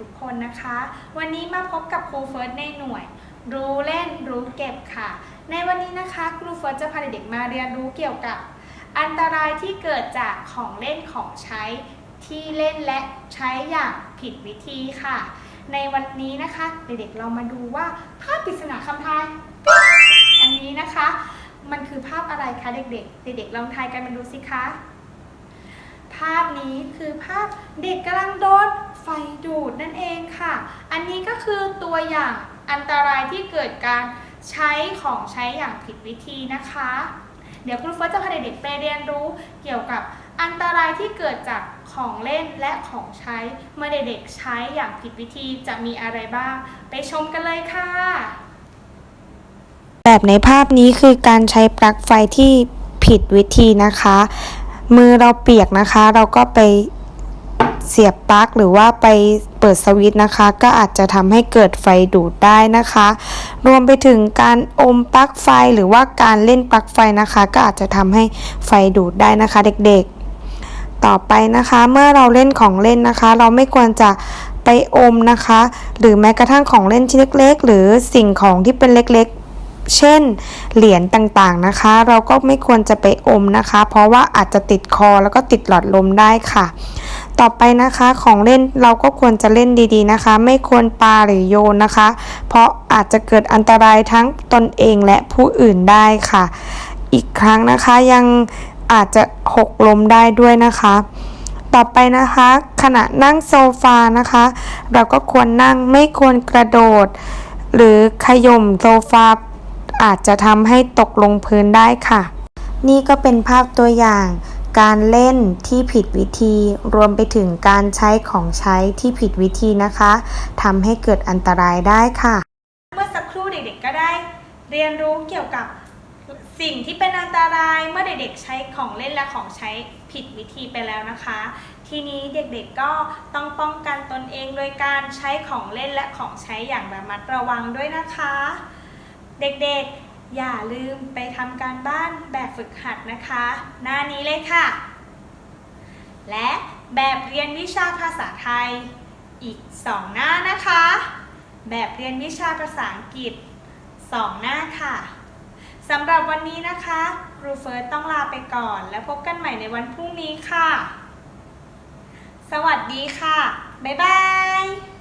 ทุกคนนะคะ วันนี้มาพบกับครูเฟิร์สในหน่วย รู้เล่นรู้เก็บค่ะ ในวันนี้นะคะครูเฟิร์สจะพาเด็กๆมาเรียนรู้เกี่ยวกับ อันตรายที่เกิดจากของเล่นของใช้ที่เล่นและใช้อย่างผิดวิธีค่ะ ในวันนี้นะคะเด็กๆเรามาดูว่าภาพปริศนาคำทายอันนี้นะคะ มันคือภาพอะไรคะเด็กๆ เด็กๆลองทายกันมาดูสิคะ ภาพนี้คือภาพเด็กกำลังโดนไฟดูดนั่นเองค่ะ อันนี้ก็คือตัวอย่างอันตรายที่เกิดการใช้ของใช้อย่างผิดวิธีนะคะ เดี๋ยวครูเฟิร์สจะพาเด็กๆไปเรียนรู้เกี่ยวกับอันตรายที่เกิดจากของเล่นและของใช้เมื่อเด็กๆใช้อย่างผิดวิธีจะมีอะไรบ้าง ไปชมกันเลยค่ะ แบบในภาพนี้คือการใช้ปลั๊กไฟที่ผิดวิธีนะคะ มือเราเปียกนะคะ เราก็ไปเสียบปลั๊กหรือว่าไปเปิดสวิตช์นะคะ ก็อาจจะทำให้เกิดไฟดูดได้นะคะ รวมไปถึงการอมปลั๊กไฟหรือว่าการเล่นปลั๊กไฟนะคะ ก็อาจจะทำให้ไฟดูดได้นะคะ เด็กๆ ต่อไปนะคะ เมื่อเราเล่นของเล่นนะคะ เราไม่ควรจะไปอมนะคะ หรือแม้กระทั่งของเล่นชิ้นเล็ก ๆ หรือสิ่งของที่เป็นเล็กๆ เช่น เหรียญต่างๆนะคะ เราก็ไม่ควรจะไปอมนะคะ เพราะว่าอาจจะติดคอแล้วก็ติดหลอดลมได้ค่ะ ต่อไปนะคะของเล่นเราก็ควรจะเล่นดีๆนะคะ ไม่ควรปาหรือโยนนะคะ เพราะอาจจะเกิดอันตรายทั้งตนเองและผู้อื่นได้ค่ะ อีกครั้งนะคะยังอาจจะหกล้มได้ด้วยนะคะต่อไปนะคะ ขณะนั่งโซฟานะคะ เราก็ควรนั่งไม่ควรกระโดด หรือขย่มโซฟา อาจจะทำให้ตกลงพื้นได้ค่ะ นี่ก็เป็นภาพตัวอย่าง การเล่นที่ผิดวิธี รวมไปถึงการใช้ของใช้ที่ผิดวิธีนะคะทำให้เกิดอันตรายได้ค่ะ เมื่อสักครู่เด็กๆก็ได้ เรียนรู้เกี่ยวกับสิ่งที่เป็นอันตรายเมื่อเด็กๆใช้ของเล่นและของใช้ผิดวิธีไปแล้วนะคะ ทีนี้เด็กๆก็ต้องป้องกันตนเองโดยการใช้ของเล่นและของใช้อย่างระมัดระวังด้วยนะคะ เด็กๆ อย่าลืมไปทำการบ้านแบบฝึกหัดนะคะ หน้านี้เลยค่ะ และแบบเรียนวิชาภาษาไทย อีก 2 หน้านะคะ แบบเรียนวิชาภาษาอังกฤษ 2 หน้าค่ะสำหรับวันนี้นะคะครูเฟิร์สต้องลาไปก่อน แล้วพบกันใหม่ในวันพรุ่งนี้ค่ะ สวัสดีค่ะ บ๊ายบาย